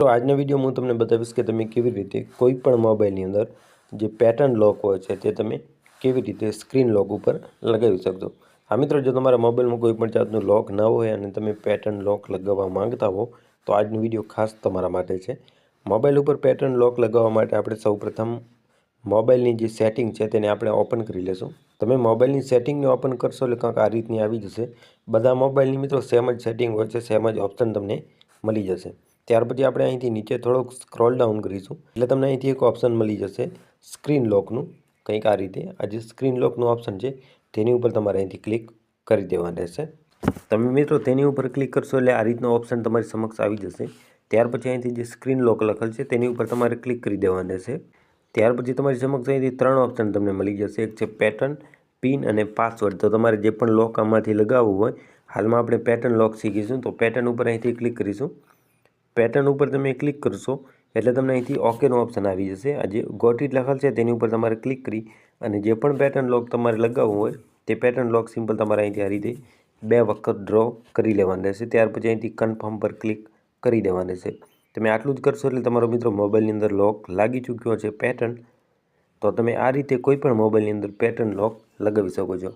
તો આજનો વીડિયો હું તમને બતાવીશ કે તમે કેવી રીતે કોઈ પણ મોબાઈલની અંદર જે પેટર્ન લોક હોય છે તે તમે કેવી રીતે સ્ક્રીન લોક ઉપર લગાવી શકશો. હા મિત્રો, જો તમારા મોબાઈલમાં કોઈ પણ જાતનું લોક ન હોય અને તમે પેટર્ન લોક લગાવવા માંગતા હો, તો આજનો વીડિયો ખાસ તમારા માટે છે. મોબાઈલ ઉપર પેટર્ન લોક લગાવવા માટે આપણે સૌપ્રથમ મોબાઈલની જે સેટિંગ છે તેને આપણે ઓપન કરી લેશું. તમે મોબાઈલની સેટિંગને ઓપન કરશો એટલે કંઈક આ રીતની આવી જશે. બધા મોબાઈલની મિત્રો સેમ જ સેટિંગ હોય છે સેમ જ ઓપ્શન તમને મળી જશે. ત્યાર પછી આપણે અહીંથી નીચે થોડોક સ્ક્રોલ ડાઉન કરીશું. એટલે તમને અહીંથી એક ઓપ્શન મળી જશે સ્ક્રીન લોકનું કંઈક આ રીતે. આ જે સ્ક્રીન લોકનું ઓપ્શન છે, તેની ઉપર તમારે અહીંથી ક્લિક કરી દેવાનું રહેશે. તમે મિત્રો તેની ઉપર ક્લિક કરશો એટલે આ રીતનો ઓપ્શન તમારી સમક્ષ આવી જશે. ત્યાર પછી અહીંથી જે સ્ક્રીન લોક લખેલ છે, તેની ઉપર તમારે ક્લિક કરી દેવાનું રહેશે. ત્યાર પછી તમારી સમક્ષ અહીંથી ત્રણ ઓપ્શન તમને મળી જશે. એક છે પેટર્ન પિન અને પાસવર્ડ તો તમારે જે પણ લોક આમાંથી લગાવવું હોય, હાલમાં આપણે પેટર્ન લોક શીખીશું. તો પેટર્ન ઉપર અહીંથી ક્લિક કરીશું. પેટર્ન ઉપર તમે ક્લિક કરશો, એટલે તમને અહીંથી ઓકેનો ઓપ્શન આવી જશે. આ જે ગોટીટ લખેલ છે, તેની ઉપર તમારે ક્લિક કરી અને જે પણ પેટર્ન લોક તમારે લગાવવું હોય, તે પેટર્ન લોક સિમ્પલ તમારે અહીંથી આ રીતે બે વખત ડ્રો કરી લેવાનું રહેશે. ત્યાર પછી અહીંથી કન્ફર્મ પર ક્લિક કરી દેવાનું રહેશે. તમે આટલું જ કરશો એટલે તમારો મિત્રો મોબાઈલની અંદર લોક લાગી ચૂક્યો છે પેટર્ન તો તમે આ રીતે કોઈ પણ મોબાઈલની અંદર પેટર્ન લોક લગાવી શકો છો.